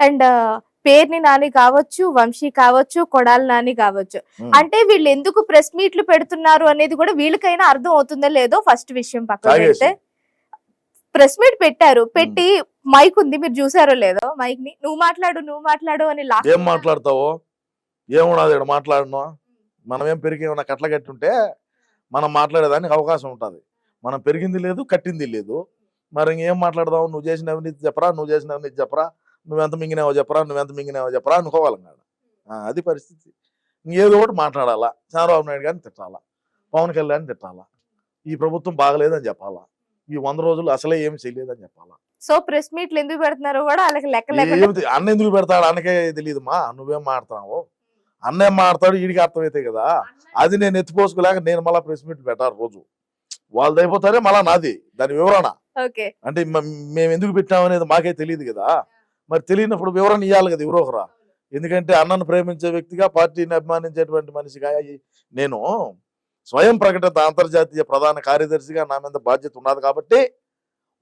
And Perni Nani కావచ్చు వంశీ కావచ్చు కొడాలి నాని కావచ్చు. అంటే వీళ్ళు ఎందుకు ప్రెస్ మీట్లు పెడుతున్నారు అనేది కూడా వీళ్ళకైనా అర్థం అవుతుందో లేదో ఫస్ట్ విషయం పక్కన. పెడితే. ప్రెస్ మీట్ పెట్టారు. పెట్టి మైక్ ఉంది. మీరు చూసారో లేదో మైక్ని నువ్వు మాట్లాడు నువ్వు మాట్లాడు అని ఏం మాట్లాడతావో? ఏమున్నది ఇక్కడ మాట్లాడను. మనం ఏం పెరిగి ఏమన్నా కట్ల కట్టుంటే మనం మాట్లాడేదానికి అవకాశం ఉంటుంది. మనం పెరిగింది లేదు కట్టింది లేదు. మరి ఇంకేం మాట్లాడదావు నువ్వు చేసిన అవినీతి చెప్పరా? నువ్వు చేసిన అవినీతి చెప్పరా? నువ్వెంత మింగినావో చెప్పరా నువ్వెంత మింగినావో చెప్పరా అనుకోవాలి కాదు. అది పరిస్థితి. ఇంకేదో ఒకటి మాట్లాడాలా? చంద్రబాబు నాయుడు గారిని తిట్టాలా? పవన్ కళ్యాణ్ తిట్టాలా? ఈ ప్రభుత్వం బాగలేదని చెప్పాలా? ఈ వంద రోజులు అసలే ఏమి చేయలేదని చెప్పాలా? సో ప్రెస్ మీట్లు ఎందుకు పెడుతున్నారో కూడా వాళ్ళకి లెక్క అన్న ఎందుకు పెడతాడు? అన్నకే తెలియదు మా నువ్వేం మాడుతున్నావు అన్న ఏం మాడతాడు వీడికి అర్థమైతే కదా? అది నేను ఎత్తిపోసుకోలేక నేను మళ్ళీ ప్రెస్ మీట్ పెట్టాలి రోజు. వాళ్ళది అయిపోతారే మళ్ళా నాది. దాని వివరణ. అంటే మేము ఎందుకు పెట్టామనేది మాకే తెలియదు కదా? మరి తెలియనప్పుడు వివరణ ఇవ్వాలి కదా ఎవరో ఒకరా. ఎందుకంటే అన్నను ప్రేమించే వ్యక్తిగా పార్టీని అభిమానించేటువంటి మనిషిగా నేను స్వయం ప్రకటిత అంతర్జాతీయ ప్రధాన కార్యదర్శిగా నా మీద బాధ్యత ఉన్నది కాబట్టి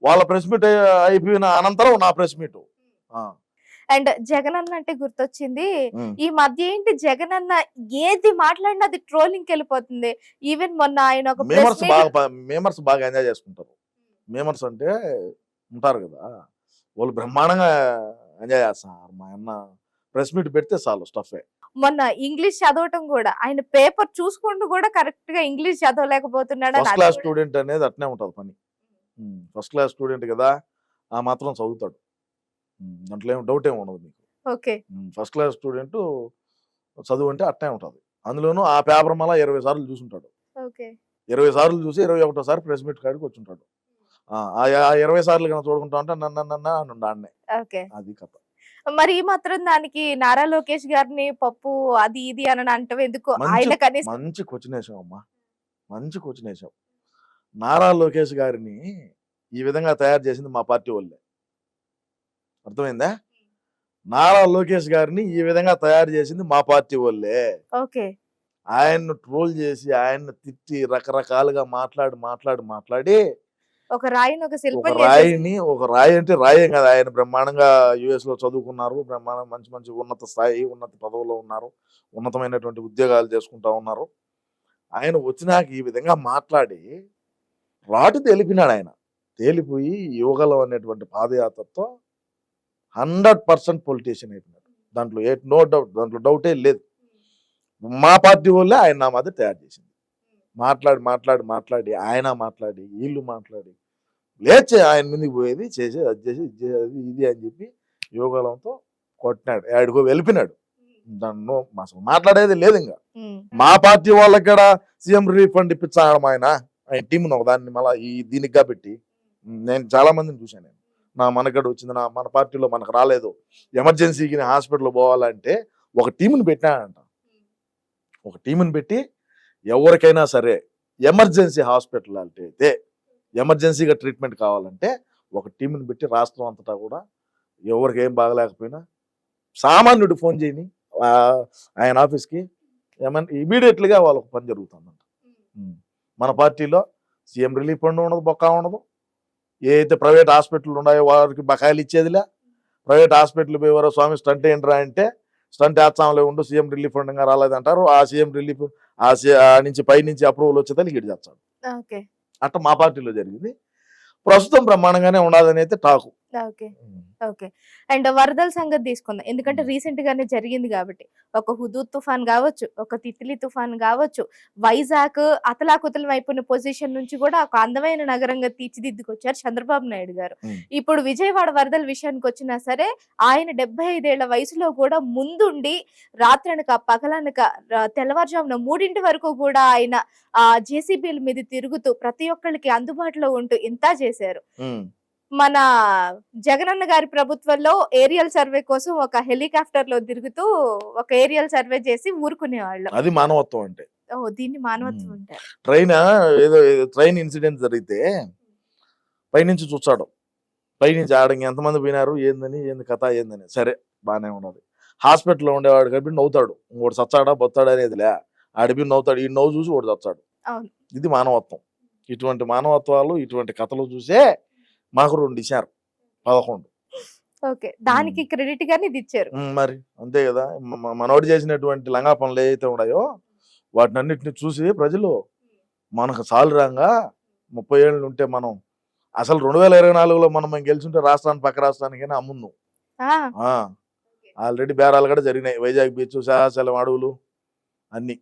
వాళ్ళ ప్రెస్ మీట్ అయిపోయిన అనంతరం నా ప్రెస్ మీట్. అండ్ జగన్ అన్న అంటే గుర్తొచ్చింది ఈ మధ్య ఏంటి జగన్ అన్న ఏది మాట్లాడినా అది ట్రోలింగ్ వెళ్ళిపోతుంది. ఈవెన్ మొన్న ఆయన ఒక మేమర్స్ బాగా మేమర్స్ బాగా ఎంజాయ్ చేసుకుంటారు. మేమర్స్ అంటే ఉంటారు కదా. వాళ్ళు బ్రహ్మాండంగా ఎంజాయ్ చేస్తున్నారు. మా అన్న ప్రెస్ మీట్ పెడితే చాలు స్టఫే మొన్న ఇంగ్లీష్ చదవటం కూడా ఆయన పేపర్ చూసుకుంటూ కూడా కరెక్ట్గా ఇంగ్లీష్ చదవలేకపోతున్నాడు ఫస్ట్ క్లాస్ స్టూడెంట్ అనేది అట్నే ఉంటుంది పని. ఫస్ట్ క్లాస్ స్టూడెంట్ కదా ఆ మాత్రం చదువుతాడు. దాంట్లో ఏం డౌట్ ఏమి ఉండదు నీకు. ఓకే. ఫస్ట్ క్లాస్ స్టూడెంట్ చదువు అంటే అట్నే ఉంటుంది. అందులోనూ ఆ పేపర్ మళ్ళీ ఇరవై సార్లు చూసుంటాడు. ఓకే. ఇరవై సార్లు చూసి ఇరవై ఒకటోసారి ప్రెస్ మీట్ కాడికి వచ్చుంటాడు. ఆ ఇరవై సార్లు చూడుకుంటా అంటే నన్ను నన్ను అని అది కథ. మరి ఈ మాత్రం దానికి నారా లోకేష్ గారిని పప్పు అది ఇది అని అంటే ఎందుకు? ఆయన కనీసం మంచి క్వశ్చన్ వేసావు అమ్మా. మంచి క్వశ్చన్ నారా లోకేష్ గారిని ఈ విధంగా తయారు చేసింది మా పార్టీ వాళ్ళే. అర్థమైందా? నారా లోకేష్ గారిని ఈ విధంగా తయారు చేసింది మా పార్టీ వాళ్ళే. ఓకే. ఆయన్ను ట్రోల్ చేసి ఆయన్ని తిట్టి రకరకాలుగా మాట్లాడి మాట్లాడి మాట్లాడి ఒక రాయిని ఒక శిల్పం రాయిని ఒక రాయి అంటే రాయే కదా. ఆయన బ్రహ్మాండంగా యుఎస్లో చదువుకున్నారు. బ్రహ్మాండం మంచి మంచి ఉన్నత స్థాయి ఉన్నత పదవులో ఉన్నారు. ఉన్నతమైనటువంటి ఉద్యోగాలు చేసుకుంటా ఉన్నారు. ఆయన వచ్చినాక ఈ విధంగా మాట్లాడి రాటు తేలిపినాడు ఆయన. తేలిపోయి యువగలం అనేటువంటి పాదయాత్రతో హండ్రెడ్ పర్సెంట్ పొలిటీషియన్ అయిపోయినాడు. దాంట్లో ఏ నో డౌట్ దాంట్లో డౌటే లేదు. మా పార్టీ వాళ్ళే ఆయన నా మధ్య తయారు చేసింది. మాట్లాడి మాట్లాడి మాట్లాడి ఆయన మాట్లాడి వీళ్ళు మాట్లాడి. లేచే ఆయన మీదకి పోయేది చేసి అది చేసి ఇది చేసేది ఇది అని చెప్పి యోగాలంతో కొట్టినాడు. ఆడికో వెళ్ళిపోయినాడు. దాన్ని అసలు మాట్లాడేది లేదు ఇంకా. మా పార్టీ వాళ్ళకి కూడా సీఎం రిలీఫ్ ఫండ్ ఇప్పించాడు ఆయన? ఆయన టీంను ఒక దాన్ని మళ్ళీ ఈ దీనికిగా పెట్టి నేను చాలా మందిని చూశాను నేను. నా మనకడ వచ్చింది నా మన పార్టీలో మనకు రాలేదు. ఎమర్జెన్సీకి హాస్పిటల్ పోవాలంటే ఒక టీంని పెట్టాడంట ఒక టీంని పెట్టి ఎవరికైనా సరే ఎమర్జెన్సీ హాస్పిటల్ అయితే ఎమర్జెన్సీగా ట్రీట్మెంట్ కావాలంటే ఒక టీంని పెట్టి రాష్ట్రం అంతటా కూడా ఎవరికి ఏం బాగలేకపోయినా సామాన్యుడు ఫోన్ చేయని ఆయన ఆఫీస్కి ఏమన్నా ఇమీడియట్లీగా వాళ్ళకు పని జరుగుతుందంట. మన పార్టీలో సీఎం రిలీఫ్ ఫండ్ ఉండదు బొక్క ఉండదు. ఏ అయితే ప్రైవేట్ హాస్పిటల్ ఉన్నాయో వారికి బకాయిలు ఇచ్చేదిలే. ప్రైవేట్ హాస్పిటల్ పోయేవారో స్వామి స్టంట్ ఏంట్రా అంటే స్టంట్ వేస్తాంలే ఉండు సీఎం రిలీఫ్ ఫండ్ ఇంకా రాలేదంటారు. ఆ సీఎం రిలీఫ్ ఆ సి- ఆ నుంచి పై నుంచి అప్రూవల్ వచ్చేదాన్ని లీడ్ చేస్తాడు. ఓకే. అట్లా మా పార్టీలో జరిగింది. ప్రస్తుతం బ్రహ్మాండంగానే ఉండదని అయితే టాకు. ఓకే. ఓకే. అండ్ వరదల సంగతి తీసుకుందాం. ఎందుకంటే రీసెంట్ గానే జరిగింది కాబట్టి. ఒక హుదూద్ తుఫాన్ కావచ్చు ఒక తిత్లీ తుఫాన్ కావచ్చు వైజాగ్ అతలాకుతలం అయిపోయిన పొజిషన్ నుంచి కూడా ఒక అందమైన నగరంగా తీర్చిదిద్దుకొచ్చారు చంద్రబాబు నాయుడు గారు. ఇప్పుడు విజయవాడ వరదల విషయానికి వచ్చినా సరే ఆయన డెబ్బై ఐదేళ్ళ వయసులో కూడా ముందుండి రాత్రనక పగలనక తెల్లవారుజామున మూడింటి వరకు కూడా ఆయన ఆ జేసీబీల మీద తిరుగుతూ ప్రతి ఒక్కరికి అందుబాటులో ఉంటూ ఇంత చేశారు. మన జగనన్న గారి ప్రభుత్వంలో ఏరియల్ సర్వే కోసం ఒక హెలికాప్టర్లో తిరుగుతూ ఒక ఏరియల్ సర్వే చేసి ఊరుకునేవాళ్ళు. అది మానవత్వం అంటే. ఓ దీన్ని మానవత్వం. అంటారు. ట్రైన్ ఏదో ట్రైన్ ఇన్సిడెంట్ జరిగితే పైనుంచి చూస్తాడు. పైనుంచి ఆడ ఎంతమంది పోయినారు ఏందని ఏంది కథ ఏందని. సరే బాగానే ఉన్నది. హాస్పిటల్లో ఉండేవాడు కాబట్టి నవ్వుతాడు. ఇంకోటి చచ్చాడా బొత్తాడా అనేదిలే. ఆడిపి నవ్వుతాడు. ఈ నవ్వు చూసి ఒకటి చచ్చాడు. ఇది మానవత్వం. ఇటువంటి మానవత్వాలు ఇటువంటి కథలు చూసే మాకు రెండు ఇచ్చారు. పదకొండు. ఓకే. దానికి క్రెడిట్ గాని ఇది ఇచ్చారు. మరి అంతే కదా. మనోడు చేసినటువంటి లంగా పనులు ఏవైతే ఉన్నాయో వాటిని అన్నిటిని చూసి ప్రజలు మనకు చాలు రాంగా ముప్పై ఏళ్ళు ఉంటే మనం అసలు రెండు వేల ఇరవై నాలుగులో మనం గెలిచుంటే రాష్ట్రానికి పక్క రాష్ట్రానికైనా అమ్ముందాం. ఆ, ఆల్రెడీ బేరాలు కూడా జరిగినాయి. వైజాగ్ బీచ్ శాసలం అడవులు అన్ని.